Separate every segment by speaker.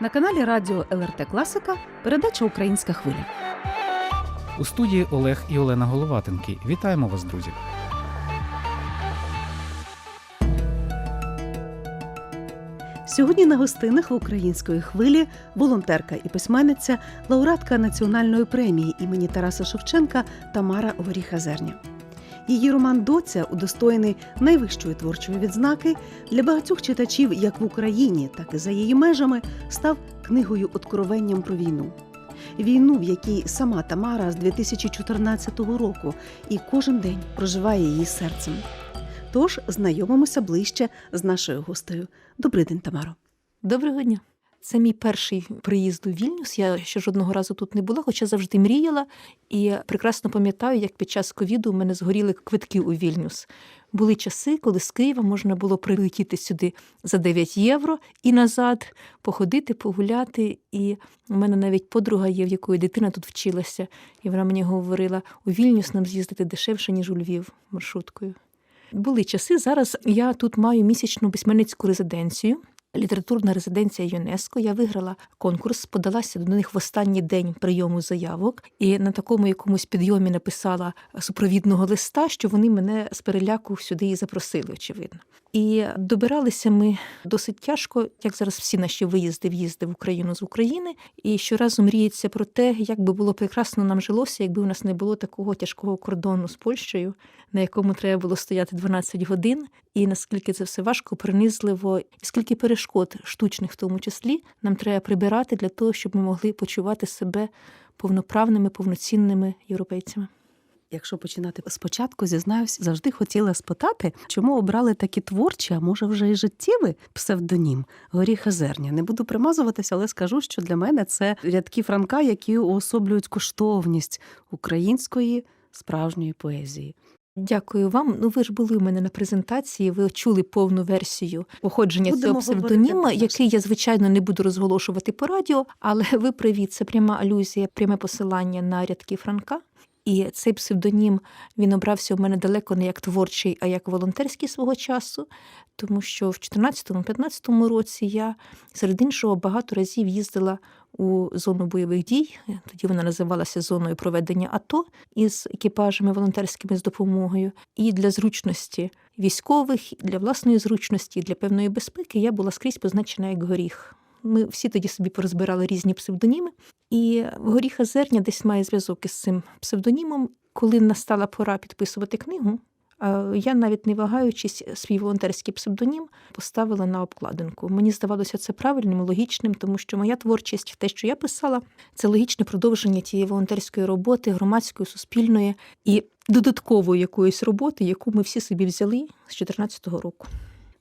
Speaker 1: На каналі Радіо ЛРТ Класика передача Українська хвиля.
Speaker 2: У студії Олег і Олена Головатенки. Вітаємо вас, друзі!
Speaker 1: Сьогодні на гостинах в української хвилі волонтерка і письменниця, лауреатка національної премії імені Тараса Шевченка Тамара Горіха Зерня. Її роман Доця, удостоєний найвищої творчої відзнаки, для багатьох читачів як в Україні, так і за її межами, став книгою откровенням про війну. Війну, в якій сама Тамара з 2014 року і кожен день проживає її серцем. Тож знайомимося ближче з нашою гостею. Добрий день, Тамаро.
Speaker 3: Доброго дня. Це мій перший приїзд у Вільнюс. Я ще жодного разу тут не була, хоча завжди мріяла. І прекрасно пам'ятаю, як під час ковіду у мене згоріли квитки у Вільнюс. Були часи, коли з Києва можна було прилетіти сюди за 9 євро і назад, походити, погуляти. І у мене навіть подруга є, в якої дитина тут вчилася, і вона мені говорила: у Вільнюс нам з'їздити дешевше, ніж у Львів маршруткою. Були часи. Зараз я тут маю місячну письменницьку резиденцію. Літературна резиденція ЮНЕСКО. Я виграла конкурс, подалася до них в останній день прийому заявок, і на такому якомусь підйомі написала супровідного листа, що вони мене з переляку сюди і запросили, очевидно. І добиралися ми досить тяжко, як зараз всі наші виїзди, в'їзди в Україну з України. І щоразу мріється про те, як би було прекрасно нам жилося, якби у нас не було такого тяжкого кордону з Польщею, на якому треба було стояти 12 годин, і наскільки це все важко, принизливо, і скільки перешкод, штучних в тому числі, нам треба прибирати для того, щоб ми могли почувати себе повноправними, повноцінними європейцями.
Speaker 1: Якщо починати спочатку, зізнаюсь, завжди хотіла спитати, чому обрали такі творчі, а може вже і життєвий псевдонім Горіха Зерня. Не буду примазуватися, але скажу, що для мене це рядки Франка, які уособлюють коштовність української справжньої поезії.
Speaker 3: Дякую вам. Ну, ви ж були у мене на презентації. Ви чули повну версію походження
Speaker 1: Будемо
Speaker 3: цього псевдоніма, який я звичайно не буду розголошувати по радіо, але ви привіт, це пряма алюзія, пряме посилання на рядки Франка. І цей псевдонім він обрався у мене далеко не як творчий, а як волонтерський свого часу, тому що в 2014-2015 році я серед іншого багато разів їздила у зону бойових дій. Тоді вона називалася зоною проведення АТО із екіпажами волонтерськими з допомогою. І для зручності військових, для власної зручності, для певної безпеки я була скрізь позначена як горіх. Ми всі тоді собі порозбирали різні псевдоніми, і горіха зерня десь має зв'язок із цим псевдонімом. Коли настала пора підписувати книгу, я навіть не вагаючись свій волонтерський псевдонім поставила на обкладинку. Мені здавалося це правильним, логічним, тому що моя творчість, те, що я писала, це логічне продовження тієї волонтерської роботи, громадської, суспільної і додаткової якоїсь роботи, яку ми всі собі взяли з 2014 року.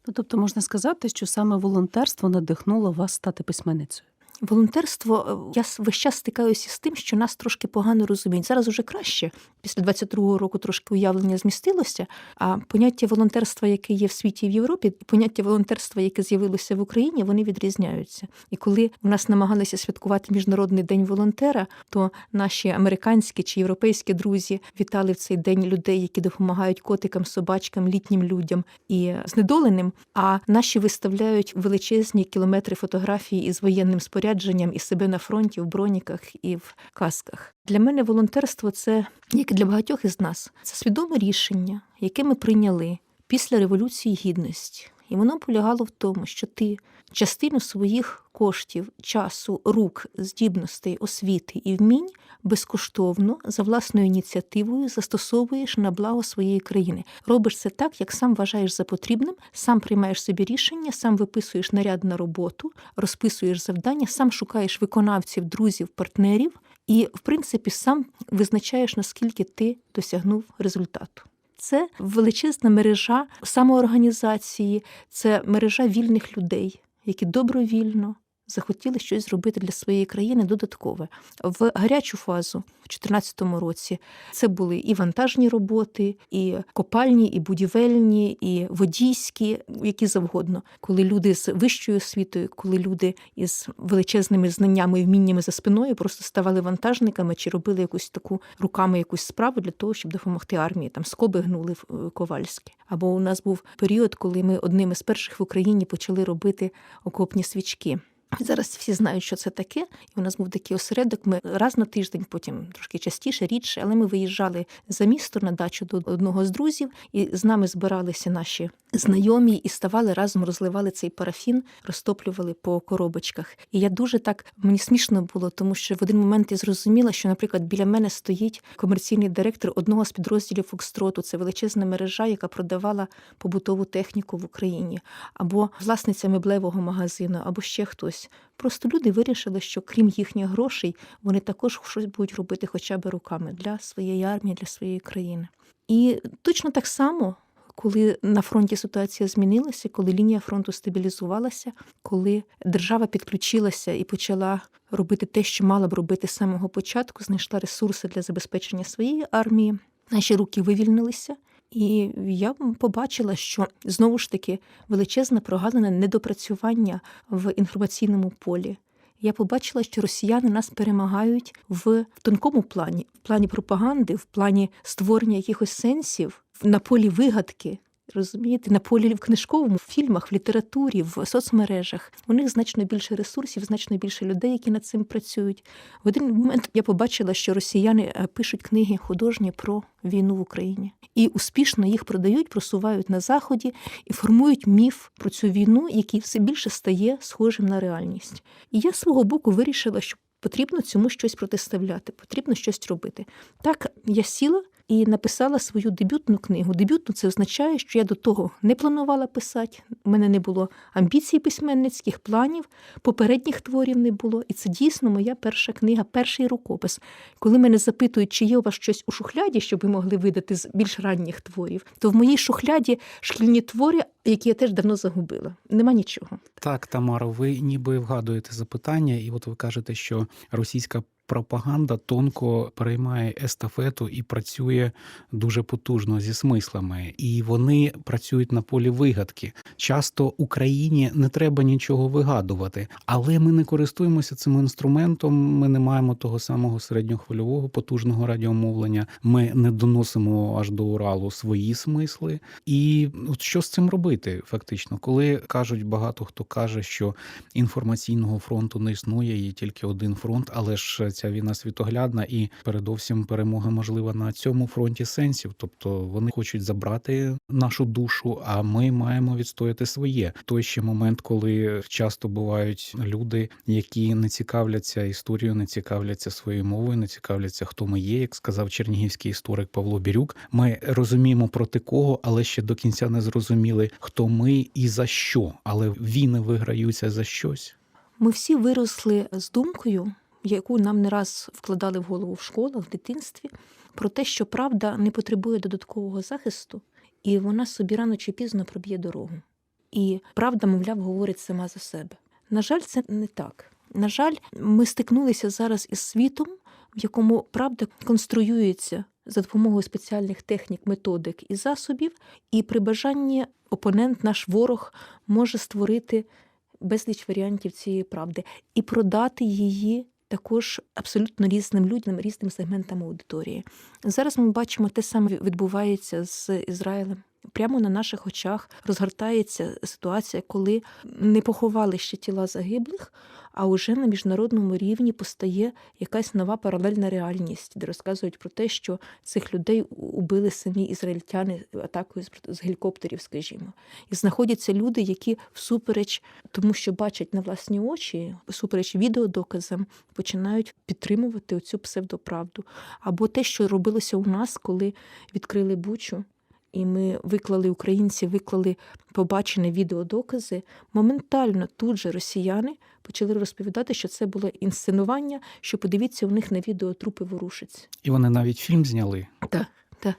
Speaker 1: Ну тобто можна сказати, що саме волонтерство надихнуло вас стати письменницею.
Speaker 3: Волонтерство я весь час стикаюся з тим, що нас трошки погано розуміють. Зараз уже краще. Після 22-го року трошки уявлення змістилося. А поняття волонтерства, яке є в світі і в Європі, і поняття волонтерства, яке з'явилося в Україні, вони відрізняються. І коли у нас намагалися святкувати міжнародний день волонтера, то наші американські чи європейські друзі вітали в цей день людей, які допомагають котикам, собачкам, літнім людям і знедоленим. А наші виставляють величезні кілометри фотографій із воєнним спорядженням і себе на фронті в броніках і в касках. Для мене волонтерство це як і для багатьох із нас. Це свідоме рішення, яке ми прийняли після революції гідності. І воно полягало в тому, що ти частину своїх коштів, часу, рук, здібностей, освіти і вмінь безкоштовно за власною ініціативою застосовуєш на благо своєї країни. Робиш це так, як сам вважаєш за потрібним, сам приймаєш собі рішення, сам виписуєш наряд на роботу, розписуєш завдання, сам шукаєш виконавців, друзів, партнерів, і, в принципі, сам визначаєш, наскільки ти досягнув результату. Це величезна мережа самоорганізації, це мережа вільних людей, які добровільно захотіли щось зробити для своєї країни додаткове. В гарячу фазу в 2014 році це були і вантажні роботи, і копальні, і будівельні, і водійські, які завгодно, коли люди з вищою освітою, коли люди із величезними знаннями і вміннями за спиною просто ставали вантажниками чи робили якусь таку руками якусь справу для того, щоб допомогти армії. Там скоби гнули в ковальські. Або у нас був період, коли ми одними з перших в Україні почали робити окопні свічки. Зараз всі знають, що це таке. І у нас був такий осередок. Ми раз на тиждень, потім трошки частіше, рідше, але ми виїжджали за місто на дачу до одного з друзів, і з нами збиралися наші знайомі і ставали разом, розливали цей парафін, розтоплювали по коробочках. І я дуже так мені смішно було, тому що в один момент я зрозуміла, що, наприклад, біля мене стоїть комерційний директор одного з підрозділів Фокстроту. Це величезна мережа, яка продавала побутову техніку в Україні, або власниця меблевого магазину, або ще хтось. Просто люди вирішили, що крім їхніх грошей, вони також щось будуть робити хоча б руками для своєї армії, для своєї країни. І точно так само, коли на фронті ситуація змінилася, коли лінія фронту стабілізувалася, коли держава підключилася і почала робити те, що мала б робити з самого початку, знайшла ресурси для забезпечення своєї армії, наші руки вивільнилися. І я побачила, що знову ж таки величезна прогалина недопрацювання в інформаційному полі. Я побачила, що росіяни нас перемагають в тонкому плані, в плані пропаганди, в плані створення якихось сенсів на полі вигадки. Розумієте, на полі в книжковому, в фільмах, в літературі, в соцмережах у них значно більше ресурсів, значно більше людей, які над цим працюють. В один момент я побачила, що росіяни е, пишуть книги художні про війну в Україні і успішно їх продають, просувають на заході і формують міф про цю війну, який все більше стає схожим на реальність. І я свого боку вирішила, що потрібно цьому щось протиставляти, потрібно щось робити. Так я сіла і написала свою дебютну книгу. Дебютну це означає, що я до того не планувала писати. У мене не було амбіцій письменницьких планів, попередніх творів не було. І це дійсно моя перша книга, перший рукопис. Коли мене запитують, чи є у вас щось у шухляді, щоб ви могли видати з більш ранніх творів, то в моїй шухляді шкільні твори, які я теж давно загубила. Нема нічого.
Speaker 2: Так, Тамаро, ви ніби вгадуєте запитання, і от ви кажете, що російська пропаганда тонко переймає естафету і працює дуже потужно зі смислами, і вони працюють на полі вигадки. Часто Україні не треба нічого вигадувати, але ми не користуємося цим інструментом. Ми не маємо того самого середньохвильового потужного радіомовлення. Ми не доносимо аж до Уралу свої смисли. І от що з цим робити, фактично, коли кажуть багато хто каже, що інформаційного фронту не існує, є тільки один фронт, але ж ця війна світоглядна і передовсім перемога можлива на цьому фронті сенсів. Тобто вони хочуть забрати нашу душу, а ми маємо відстояти своє. Той ще момент, коли часто бувають люди, які не цікавляться історією, не цікавляться своєю мовою, не цікавляться, хто ми є, як сказав чернігівський історик Павло Бірюк. Ми розуміємо проти кого, але ще до кінця не зрозуміли, хто ми і за що. Але війни виграються за щось.
Speaker 3: Ми всі виросли з думкою, яку нам не раз вкладали в голову в школах, в дитинстві, про те, що правда не потребує додаткового захисту, і вона собі рано чи пізно проб'є дорогу. І правда, мовляв, говорить сама за себе. На жаль, це не так. На жаль, ми стикнулися зараз із світом, в якому правда конструюється за допомогою спеціальних технік, методик і засобів, і при бажанні опонент, наш ворог, може створити безліч варіантів цієї правди і продати її також абсолютно різним людям, різним сегментам аудиторії. Зараз ми бачимо, те саме відбувається з Ізраїлем. Прямо на наших очах розгортається ситуація, коли не поховали ще тіла загиблих, а уже на міжнародному рівні постає якась нова паралельна реальність, де розказують про те, що цих людей убили самі ізраїльтяни атакою з гелікоптерів, скажімо. І знаходяться люди, які всупереч тому, що бачать на власні очі, всупереч відеодоказам, починають підтримувати оцю псевдоправду. Або те, що робилося у нас, коли відкрили бучу. І ми виклали українці, виклали побачені відеодокази. Моментально тут же росіяни почали розповідати, що це було інсценування, що подивіться, у них на відео трупи ворушаться.
Speaker 2: І вони навіть фільм зняли.
Speaker 3: Так, так.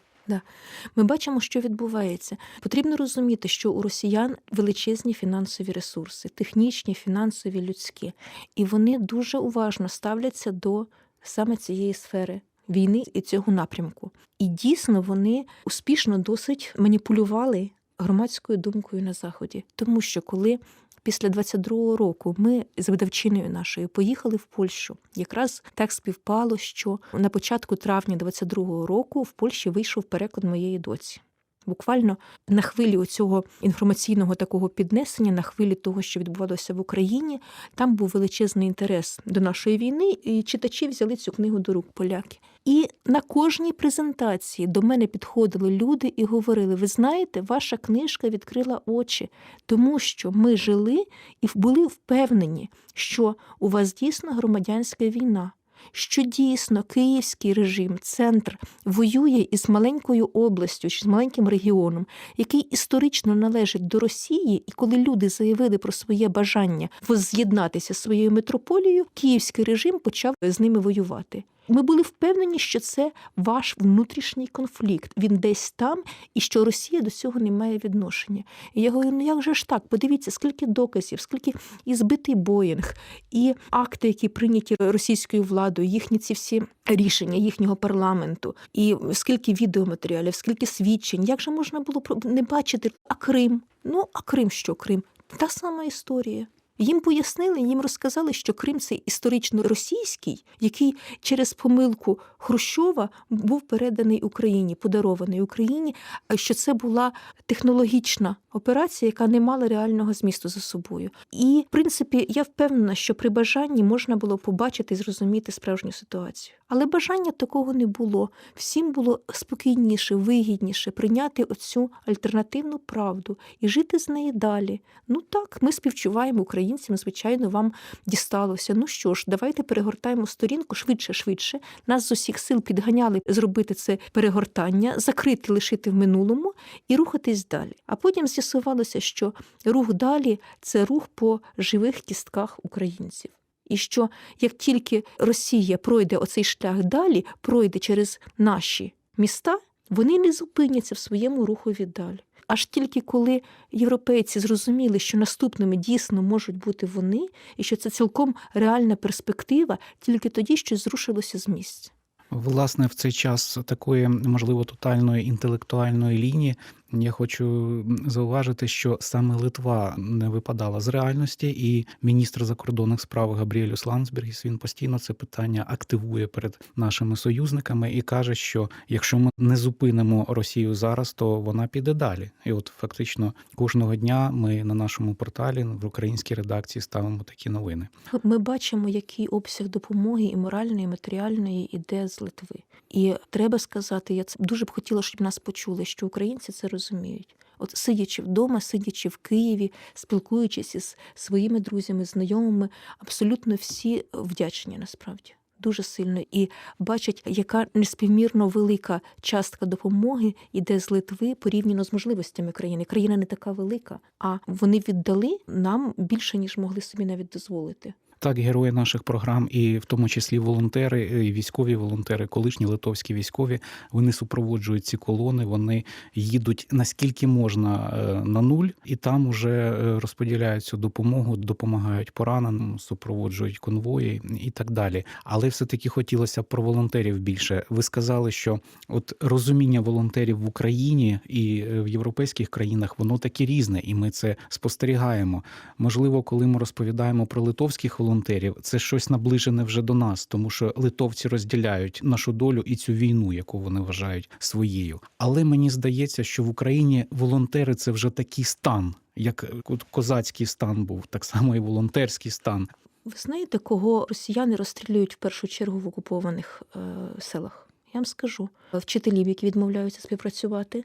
Speaker 3: Ми бачимо, що відбувається. Потрібно розуміти, що у росіян величезні фінансові ресурси, технічні, фінансові, людські, і вони дуже уважно ставляться до саме цієї сфери. Війни і цього напрямку. І дійсно вони успішно досить маніпулювали громадською думкою на Заході. Тому що коли після 22-го року ми з видавчиною нашою поїхали в Польщу, якраз так співпало, що на початку травня 22-го року в Польщі вийшов переклад моєї доці. Буквально на хвилі оцього інформаційного такого піднесення, на хвилі того, що відбувалося в Україні, там був величезний інтерес до нашої війни, і читачі взяли цю книгу до рук поляки. І на кожній презентації до мене підходили люди і говорили: ви знаєте, ваша книжка відкрила очі, тому що ми жили і були впевнені, що у вас дійсно громадянська війна. Що дійсно київський режим, центр воює із маленькою областю чи з маленьким регіоном, який історично належить до Росії, і коли люди заявили про своє бажання воз'єднатися з своєю метрополією, київський режим почав з ними воювати. Ми були впевнені, що це ваш внутрішній конфлікт. Він десь там, і що Росія до цього не має відношення. І я говорю: ну як же ж так? Подивіться, скільки доказів, скільки і збитий Боїнг, і акти, які прийняті російською владою, їхні ці всі рішення їхнього парламенту, і скільки відеоматеріалів, скільки свідчень. Як же можна було не бачити? А Крим? Ну а Крим що Крим? Та сама історія. Їм пояснили, їм розказали, що Крим це історично російський, який через помилку Хрущова був переданий Україні, подарований Україні, а що це була технологічна операція, яка не мала реального змісту за собою. І, в принципі, я впевнена, що при бажанні можна було побачити і зрозуміти справжню ситуацію. Але бажання такого не було. Всім було спокійніше, вигідніше прийняти оцю альтернативну правду і жити з неї далі. Ну так, ми співчуваємо українцям, звичайно, вам дісталося. Ну що ж, давайте перегортаємо сторінку швидше, швидше. Нас з усіх сил підганяли зробити це перегортання, закрити, лишити в минулому і рухатись далі. А потім з'ясувалося, що рух далі це рух по живих кістках українців. І що як тільки Росія пройде оцей шлях далі, пройде через наші міста, вони не зупиняться в своєму рухові далі. Аж тільки коли європейці зрозуміли, що наступними дійсно можуть бути вони, і що це цілком реальна перспектива, тільки тоді щось зрушилося з місць.
Speaker 2: Власне, в цей час такої, можливо, тотальної інтелектуальної лінії я хочу зауважити, що саме Литва не випадала з реальності, і міністр закордонних справ Габріелюс Ландсбергіс він постійно це питання активує перед нашими союзниками і каже, що якщо ми не зупинимо Росію зараз, то вона піде далі. І от фактично кожного дня ми на нашому порталі в українській редакції ставимо такі новини.
Speaker 3: Ми бачимо, який обсяг допомоги і моральної, і матеріальної іде з Литви. І треба сказати, я це дуже б хотіла, щоб нас почули, що українці це розуміють. От сидячи вдома, сидячи в Києві, спілкуючись із своїми друзями, знайомими, абсолютно всі вдячні насправді. Дуже сильно і бачать, яка неспівмірно велика частка допомоги йде з Литви порівняно з можливостями країни. Країна не така велика, а вони віддали нам більше ніж могли собі навіть дозволити.
Speaker 2: Так, герої наших програм, і в тому числі волонтери, і військові волонтери, колишні литовські військові, вони супроводжують ці колони. Вони їдуть наскільки можна на нуль, і там уже розподіляють цю допомогу, допомагають пораненим, супроводжують конвої і так далі. Але все таки хотілося б про волонтерів більше. Ви сказали, що от розуміння волонтерів в Україні і в європейських країнах воно таке різне, і ми це спостерігаємо. Можливо, коли ми розповідаємо про литовських волонтерів, волонтерів це щось наближене вже до нас, тому що литовці розділяють нашу долю і цю війну, яку вони вважають своєю. Але мені здається, що в Україні волонтери це вже такий стан, як козацький стан був, так само і волонтерський стан.
Speaker 3: Ви знаєте, кого росіяни розстрілюють в першу чергу в окупованих е, селах? Я вам скажу вчителів, які відмовляються співпрацювати,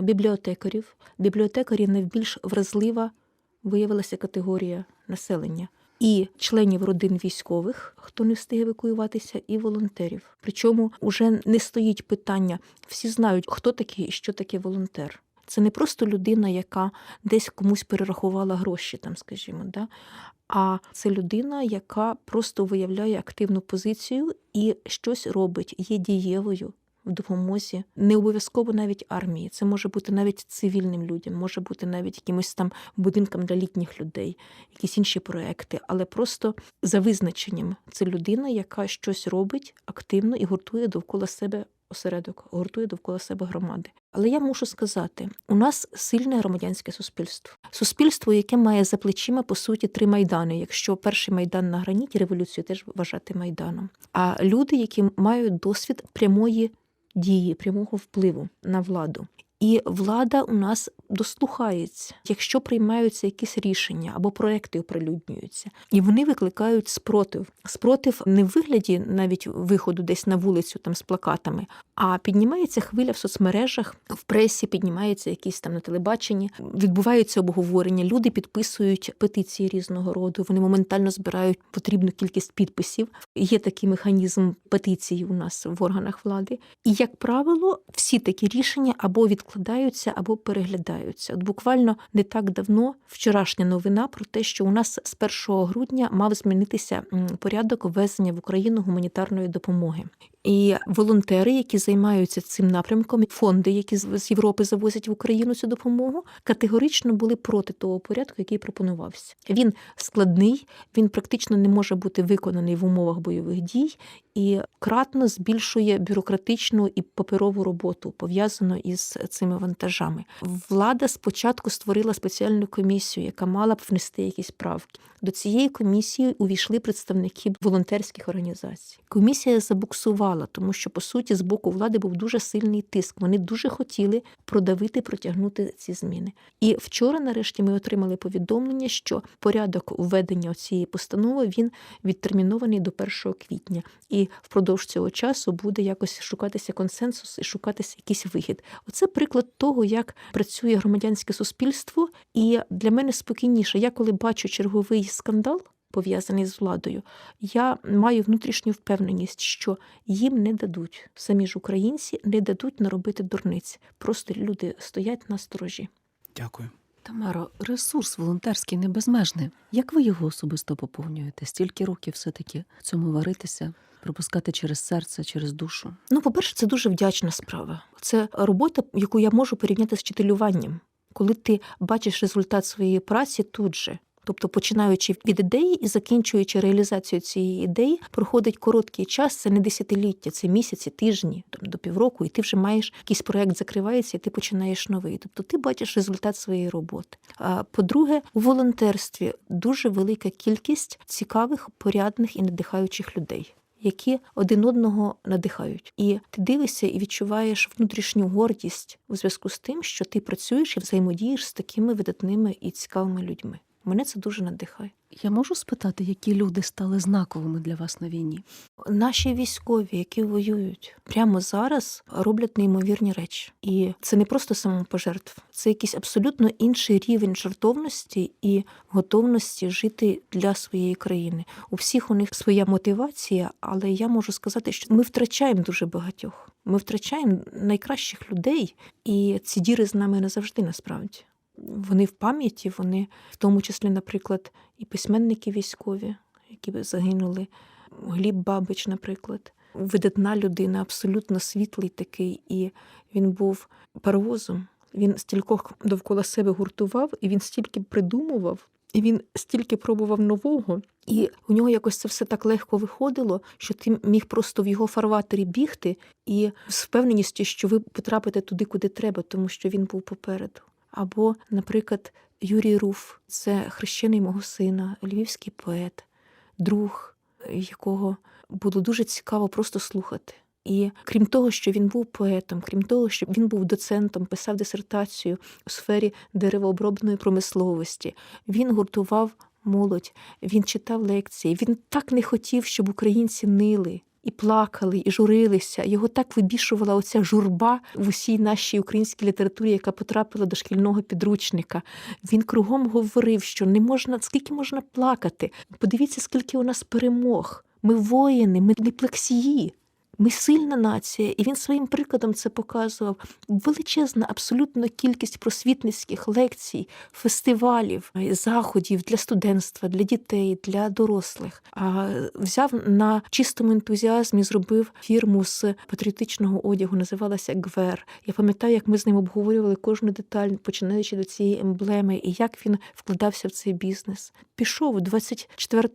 Speaker 3: бібліотекарів. Бібліотекарі найбільш вразлива виявилася категорія населення і членів родин військових, хто не встиг евакуюватися, і волонтерів. Причому вже не стоїть питання, всі знають, хто такий і що таке волонтер. Це не просто людина, яка десь комусь перерахувала гроші, там, скажімо, да? а це людина, яка просто виявляє активну позицію і щось робить, є дієвою в допомозі, не обов'язково навіть армії. Це може бути навіть цивільним людям, може бути навіть якимось там будинкам для літніх людей, якісь інші проекти, але просто за визначенням це людина, яка щось робить активно і гуртує довкола себе. Осередок гуртує довкола себе громади. Але я мушу сказати, у нас сильне громадянське суспільство. Суспільство, яке має за плечима по суті три майдани. Якщо перший майдан на граніті, революцію теж вважати майданом. А люди, які мають досвід прямої дії, прямого впливу на владу. І влада у нас дослухається, якщо приймаються якісь рішення або проекти оприлюднюються, і вони викликають спротив. Спротив не в вигляді навіть виходу десь на вулицю там з плакатами, а піднімається хвиля в соцмережах, в пресі піднімається якісь там на телебаченні, відбуваються обговорення. Люди підписують петиції різного роду. Вони моментально збирають потрібну кількість підписів. Є такий механізм петицій у нас в органах влади. І як правило, всі такі рішення або відкладаються, або переглядаються. От буквально не так давно вчорашня новина про те, що у нас з 1 грудня мав змінитися порядок ввезення в Україну гуманітарної допомоги. І волонтери, які займаються цим напрямком, фонди, які з Європи завозять в Україну цю допомогу, категорично були проти того порядку, який пропонувався. Він складний, він практично не може бути виконаний в умовах бойових дій і кратно збільшує бюрократичну і паперову роботу пов'язану із цими вантажами. Влада спочатку створила спеціальну комісію, яка мала б внести якісь правки. До цієї комісії увійшли представники волонтерських організацій. Комісія забуксувала, тому що по суті з боку влади був дуже сильний тиск. Вони дуже хотіли продавити, протягнути ці зміни. І вчора, нарешті, ми отримали повідомлення, що порядок введення цієї постанови він відтермінований до 1 квітня, і впродовж цього часу буде якось шукатися консенсус і шукатися якийсь вихід. Оце приклад того, як працює громадянське суспільство, і для мене спокійніше. Я коли бачу черговий скандал. Пов'язаний з владою, я маю внутрішню впевненість, що їм не дадуть самі ж українці не дадуть наробити дурниць. Просто люди стоять на сторожі.
Speaker 2: Дякую.
Speaker 1: Тамаро, ресурс волонтерський не безмежний. Як ви його особисто поповнюєте? Стільки років все-таки в цьому варитися, пропускати через серце, через душу?
Speaker 3: Ну, по-перше, це дуже вдячна справа. Це робота, яку я можу порівняти з вчителюванням, коли ти бачиш результат своєї праці тут же. Тобто, починаючи від ідеї і закінчуючи реалізацію цієї ідеї, проходить короткий час, це не десятиліття, це місяці, тижні, там, до півроку, і ти вже маєш якийсь проект закривається, і ти починаєш новий. Тобто ти бачиш результат своєї роботи. А по-друге, у волонтерстві дуже велика кількість цікавих, порядних і надихаючих людей. Які один одного надихають, і ти дивишся і відчуваєш внутрішню гордість у зв'язку з тим, що ти працюєш і взаємодієш з такими видатними і цікавими людьми. Мене це дуже надихає.
Speaker 1: Я можу спитати, які люди стали знаковими для вас на війні?
Speaker 3: Наші військові, які воюють прямо зараз, роблять неймовірні речі, і це не просто самопожертв, це якийсь абсолютно інший рівень жертовності і готовності жити для своєї країни. У всіх у них своя мотивація, але я можу сказати, що ми втрачаємо дуже багатьох. Ми втрачаємо найкращих людей, і ці діри з нами назавжди насправді. Вони в пам'яті, вони в тому числі, наприклад, і письменники військові, які загинули. Гліб Бабич, наприклад, видатна людина, абсолютно світлий такий, і він був паровозом. Він стількох довкола себе гуртував, і він стільки придумував, і він стільки пробував нового. І у нього якось це все так легко виходило, що ти міг просто в його фарватері бігти і з впевненістю, що ви потрапите туди, куди треба, тому що він був попереду. Або, наприклад, Юрій Руф, це хрещений мого сина, львівський поет, друг, якого було дуже цікаво просто слухати. І крім того, що він був поетом, крім того, що він був доцентом, писав дисертацію у сфері деревообробної промисловості, він гуртував молодь, він читав лекції. Він так не хотів, щоб українці нили. І плакали, і журилися. Його так вибішувала оця журба в усій нашій українській літературі, яка потрапила до шкільного підручника. Він кругом говорив, що не можна, скільки можна плакати. Подивіться, скільки у нас перемог. Ми воїни, ми не плексії. Ми сильна нація, і він своїм прикладом це показував. Величезна абсолютно кількість просвітницьких лекцій, фестивалів, заходів для студентства, для дітей, для дорослих. А взяв на чистому ентузіазмі, зробив фірму з патріотичного одягу, називалася Гвер. Я пам'ятаю, як ми з ним обговорювали кожну деталь, починаючи до цієї емблеми, і як він вкладався в цей бізнес. Пішов 24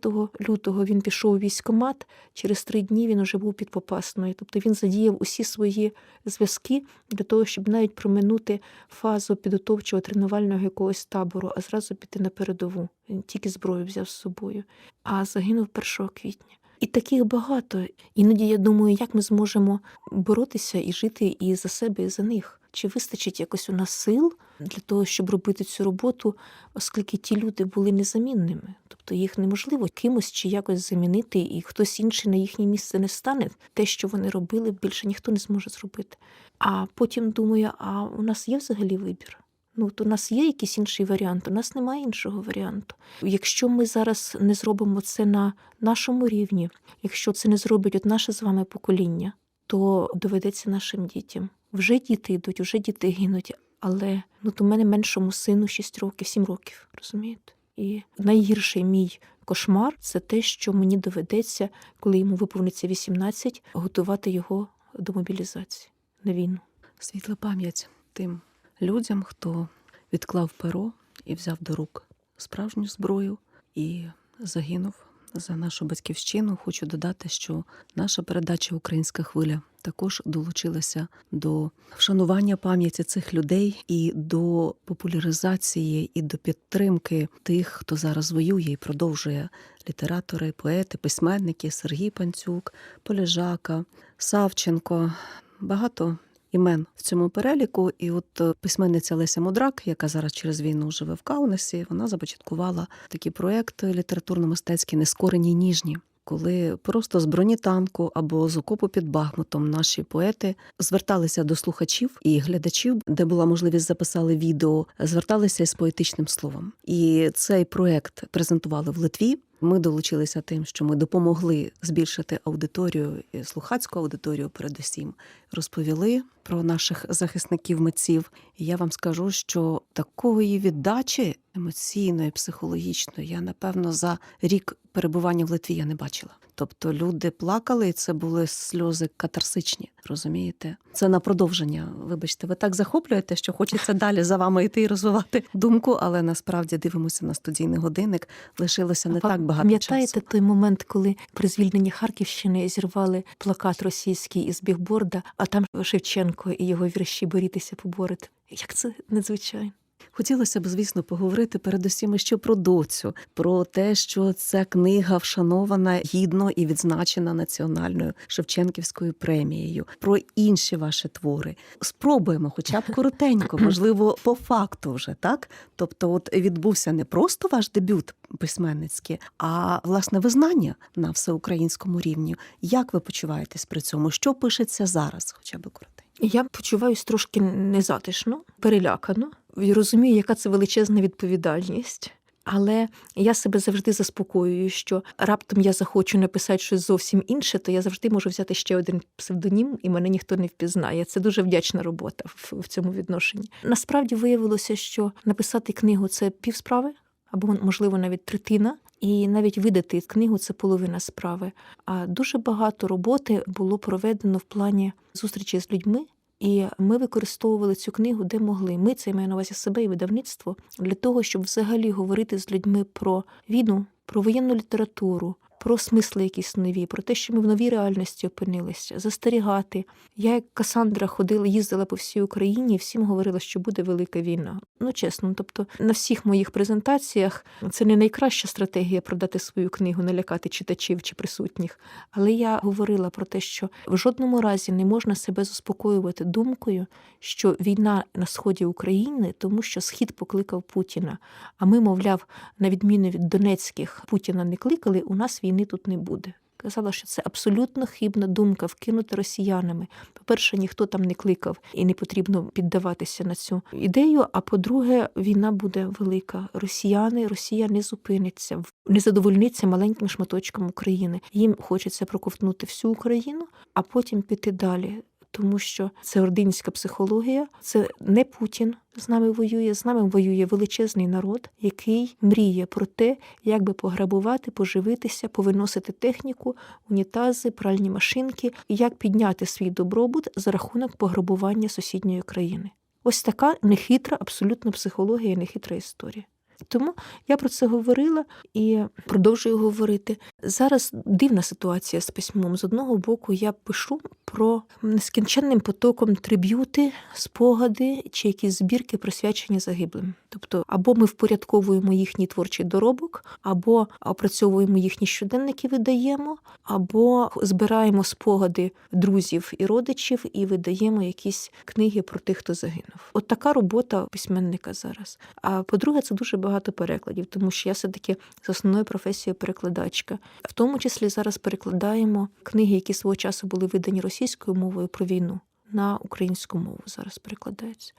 Speaker 3: лютого. Він пішов у військкомат. Через три дні він уже був під Попасною. Тобто він задіяв усі свої зв'язки для того, щоб навіть проминути фазу підготовчого тренувального якогось табору, а зразу піти на передову. Він тільки зброю взяв з собою, а загинув 1 квітня. І таких багато. Іноді я думаю, як ми зможемо боротися і жити і за себе, і за них. Чи вистачить якось у нас сил для того, щоб робити цю роботу, оскільки ті люди були незамінними. Тобто їх неможливо кимось чи якось замінити, і хтось інший на їхнє місце не стане. Те, що вони робили, більше ніхто не зможе зробити. А потім думаю, а у нас є взагалі вибір? Ну, то у нас є якийсь інший варіант, у нас немає іншого варіанту. Якщо ми зараз не зробимо це на нашому рівні, якщо це не зробить от наше з вами покоління, то доведеться нашим дітям. Вже діти йдуть, вже діти гинуть. Але ну, то в мене меншому сину 6 років, 7 років, розумієте? І найгірший мій кошмар це те, що мені доведеться, коли йому виповниться 18, готувати його до мобілізації на війну.
Speaker 1: Світла пам'ять тим людям, хто відклав перо і взяв до рук справжню зброю і загинув за нашу батьківщину. Хочу додати, що наша передача Українська хвиля також долучилася до вшанування пам'яті цих людей і до популяризації і до підтримки тих, хто зараз воює і продовжує літератори, поети, письменники Сергій Панцюк, Полежака, Савченко. Багато імен в цьому переліку. І от е, письменниця Леся Мудрак, яка зараз через війну живе в Каунасі, вона започаткувала такий проєкт літературно-мистецький Нескорені ніжні. Коли просто з бронетанку або з окопу під Бахмутом наші поети зверталися до слухачів і глядачів, де була можливість записали відео, зверталися із поетичним словом. І цей проект презентували в Литві. Ми долучилися тим, що ми допомогли збільшити аудиторію, і слухацьку аудиторію, передусім розповіли про наших захисників митців. І я вам скажу, що такої віддачі емоційної, психологічної, я напевно за рік перебування в Литві я не бачила. Тобто люди плакали, і це були сльози катарсичні. Розумієте? Це на продовження. Вибачте, ви так захоплюєте, що хочеться далі за вами йти і розвивати думку, але насправді дивимося на студійний годинник. Лишилося не
Speaker 3: А
Speaker 1: так багато
Speaker 3: Пам'ятаєте той момент, коли при звільненні Харківщини зірвали плакат російський із бігборда, а там Шевченко і його вірші борітися поборити? Як це надзвичайно?
Speaker 1: Хотілося б, звісно, поговорити передусім ще про доцю, про те, що ця книга вшанована гідно і відзначена національною Шевченківською премією, про інші ваші твори. Спробуємо, хоча б коротенько, можливо, по факту вже так. Тобто, от відбувся не просто ваш дебют письменницький, а власне визнання на всеукраїнському рівні. Як ви почуваєтесь при цьому? Що пишеться зараз, хоча б коротенько?
Speaker 3: Я почуваюсь трошки незатишно, перелякано. І розумію, яка це величезна відповідальність. Але я себе завжди заспокоюю, що раптом я захочу написати щось зовсім інше, то я завжди можу взяти ще один псевдонім, і мене ніхто не впізнає. Це дуже вдячна робота в, цьому відношенні. Насправді виявилося, що написати книгу це півсправи, або можливо навіть третина. І навіть видати книгу це половина справи. А дуже багато роботи було проведено в плані зустрічі з людьми. І ми використовували цю книгу, де могли. Ми це я маю на увазі себе і видавництво для того, щоб взагалі говорити з людьми про війну, про воєнну літературу, про смисли якісь нові, про те, що ми в новій реальності опинилися, застерігати. Я, як Касандра, ходила, їздила по всій Україні, і всім говорила, що буде велика війна. Ну чесно, тобто на всіх моїх презентаціях це не найкраща стратегія продати свою книгу, налякати читачів чи присутніх. Але я говорила про те, що в жодному разі не можна себе заспокоювати думкою, що війна на сході України, тому що схід покликав Путіна. А ми, мовляв, на відміну від Донецьких Путіна не кликали, у нас війни тут не буде. Казала, що це абсолютно хибна думка, вкинути росіянами. По-перше, ніхто там не кликав і не потрібно піддаватися на цю ідею. А по-друге, війна буде велика. Росіяни, Росія не зупиниться, не задовольниться маленьким шматочком України. Їм хочеться проковтнути всю Україну, а потім піти далі. Тому що це ординська психологія, це не Путін з нами воює, з нами воює величезний народ, який мріє про те, як би пограбувати, поживитися, повиносити техніку, унітази, пральні машинки, і як підняти свій добробут за рахунок пограбування сусідньої країни. Ось така нехитра, абсолютно психологія, нехитра історія. Тому я про це говорила і продовжую говорити. Зараз дивна ситуація з письмом. З одного боку, я пишу про нескінченним потоком триб'юти, спогади чи якісь збірки присвячені загиблим. Тобто, або ми впорядковуємо їхній творчий доробок, або опрацьовуємо їхні щоденники, видаємо, або збираємо спогади друзів і родичів і видаємо якісь книги про тих, хто загинув. От така робота письменника зараз. А по-друге, це дуже багато перекладів, тому що я все-таки з основною професією перекладачка. В тому числі зараз перекладаємо книги, які свого часу були видані російською мовою про війну. На українську мову зараз перекладаються.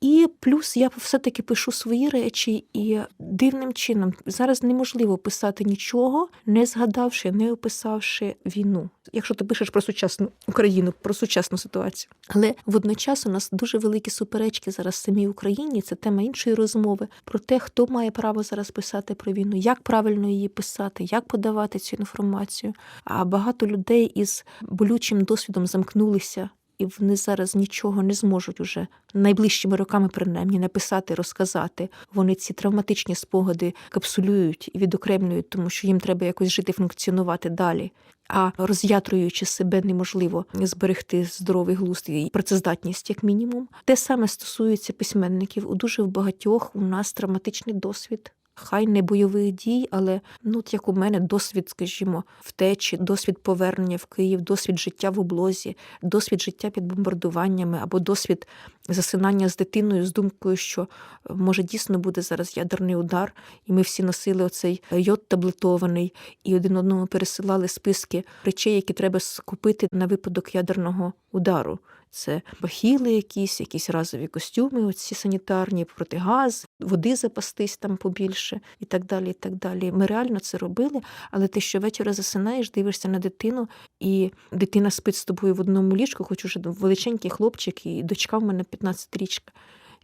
Speaker 3: І плюс я все-таки пишу свої речі, і дивним чином зараз неможливо писати нічого, не згадавши, не описавши війну. Якщо ти пишеш про сучасну Україну, про сучасну ситуацію. Але водночас у нас дуже великі суперечки зараз в самій Україні. Це тема іншої розмови про те, хто має право зараз писати про війну, як правильно її писати, як подавати цю інформацію. А багато людей із болючим досвідом замкнулися і вони зараз нічого не зможуть уже найближчими роками, принаймні, написати, розказати. Вони ці травматичні спогади капсулюють і відокремлюють, тому що їм треба якось жити, функціонувати далі. А роз'ятруючи себе, неможливо зберегти здоровий глузд і працездатність, як мінімум. Те саме стосується письменників. У дуже багатьох у нас травматичний досвід. Хай не бойових дій, але ну, от як у мене досвід, скажімо, втечі, досвід повернення в Київ, досвід життя в облозі, досвід життя під бомбардуваннями або досвід засинання з дитиною з думкою, що е, може дійсно буде зараз ядерний удар, і ми всі носили оцей йод таблетований і один одному пересилали списки речей, які треба скупити на випадок ядерного удару. Це бахіли якісь, якісь разові костюми, оці санітарні, протигаз, води запастись там побільше і так далі. і так далі. Ми реально це робили, але ти щовечора засинаєш, дивишся на дитину, і дитина спить з тобою в одному ліжку, хоч уже величенький хлопчик, і дочка в мене 15 річка.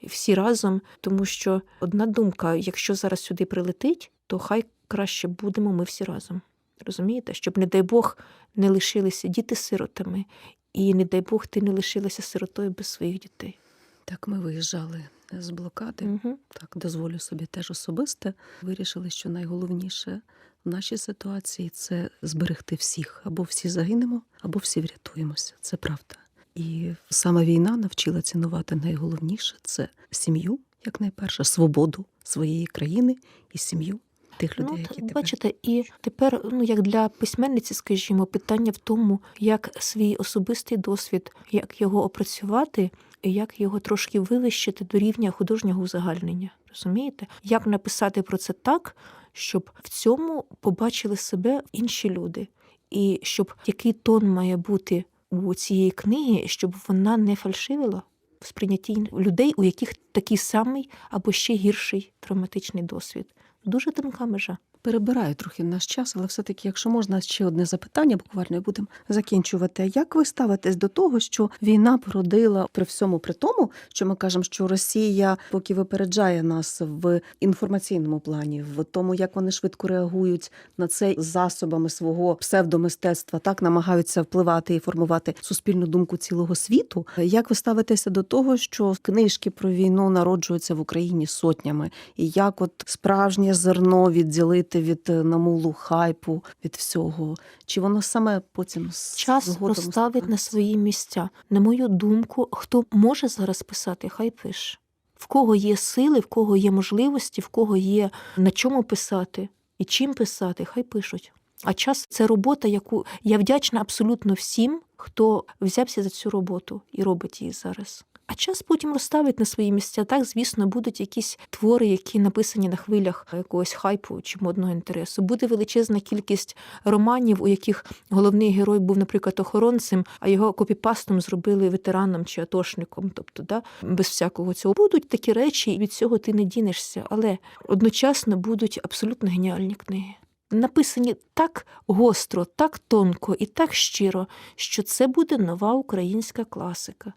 Speaker 3: Всі разом, тому що одна думка: якщо зараз сюди прилетить, то хай краще будемо ми всі разом. Розумієте, щоб, не дай Бог, не лишилися діти сиротами, і не дай Бог, ти не лишилася сиротою без своїх дітей.
Speaker 1: Так ми виїжджали з блокади.
Speaker 3: Угу.
Speaker 1: Так, дозволю собі теж особисте. Вирішили, що найголовніше в нашій ситуації це зберегти всіх. Або всі загинемо, або всі врятуємося. Це правда. І саме війна навчила цінувати найголовніше це сім'ю, як найперше, свободу своєї країни і сім'ю тих людей,
Speaker 3: Ну,
Speaker 1: які тебе
Speaker 3: бачите, і тепер, ну як для письменниці, скажімо, питання в тому, як свій особистий досвід, як його опрацювати, і як його трошки вивищити до рівня художнього узагальнення. Розумієте? Як написати про це так, щоб в цьому побачили себе інші люди, і щоб який тон має бути у цієї книги, щоб вона не фальшивила в сприйнятті людей, у яких такий самий або ще гірший травматичний досвід. Дуже тонка межа.
Speaker 1: Перебираю трохи наш час, але все-таки, якщо можна, ще одне запитання, буквально будемо закінчувати. Як ви ставитесь до того, що війна породила при всьому при тому, що ми кажемо, що Росія поки випереджає нас в інформаційному плані, в тому, як вони швидко реагують на це засобами свого псевдомистецтва, так намагаються впливати і формувати суспільну думку цілого світу. Як ви ставитеся до того, що книжки про війну народжуються в Україні сотнями, і як от справжнє зерно відділити від е, намулу хайпу, від всього? Чи воно саме потім
Speaker 3: Час розставить на свої місця. На мою думку, хто може зараз писати, хай пише. В кого є сили, в кого є можливості, в кого є на чому писати і чим писати, хай пишуть. А час це робота, яку я вдячна абсолютно всім, хто взявся за цю роботу і робить її зараз. А час потім розставить на свої місця. Так, звісно, будуть якісь твори, які написані на хвилях якогось хайпу чи модного інтересу. Буде величезна кількість романів, у яких головний герой був, наприклад, охоронцем, а його копіпастом зробили ветераном чи атошником. Тобто, да, без всякого цього будуть такі речі, і від цього ти не дінешся. Але одночасно будуть абсолютно геніальні книги. Написані так гостро, так тонко і так щиро, що це буде нова українська класика.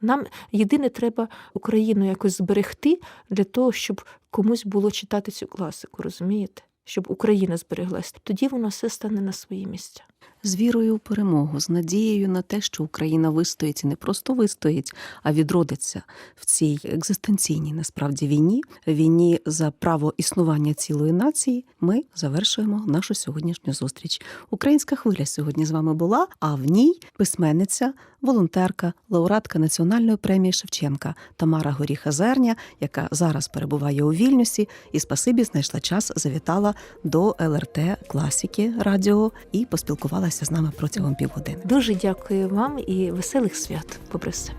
Speaker 3: Нам єдине треба Україну якось зберегти для того, щоб комусь було читати цю класику, розумієте? Щоб Україна збереглася. Тоді воно все стане на свої місця.
Speaker 1: З вірою у перемогу, з надією на те, що Україна вистоїть і не просто вистоїть, а відродиться в цій екзистенційній насправді війні, війні за право існування цілої нації. Ми завершуємо нашу сьогоднішню зустріч. Українська хвиля сьогодні з вами була, а в ній письменниця, волонтерка, лауреатка національної премії Шевченка Тамара Горіха Зерня, яка зараз перебуває у Вільнюсі, і спасибі знайшла час, завітала до ЛРТ Класіки Радіо і поспілкувалася спілкувалася з нами протягом півгодини.
Speaker 3: Дуже дякую вам і веселих свят, попри Побрисе.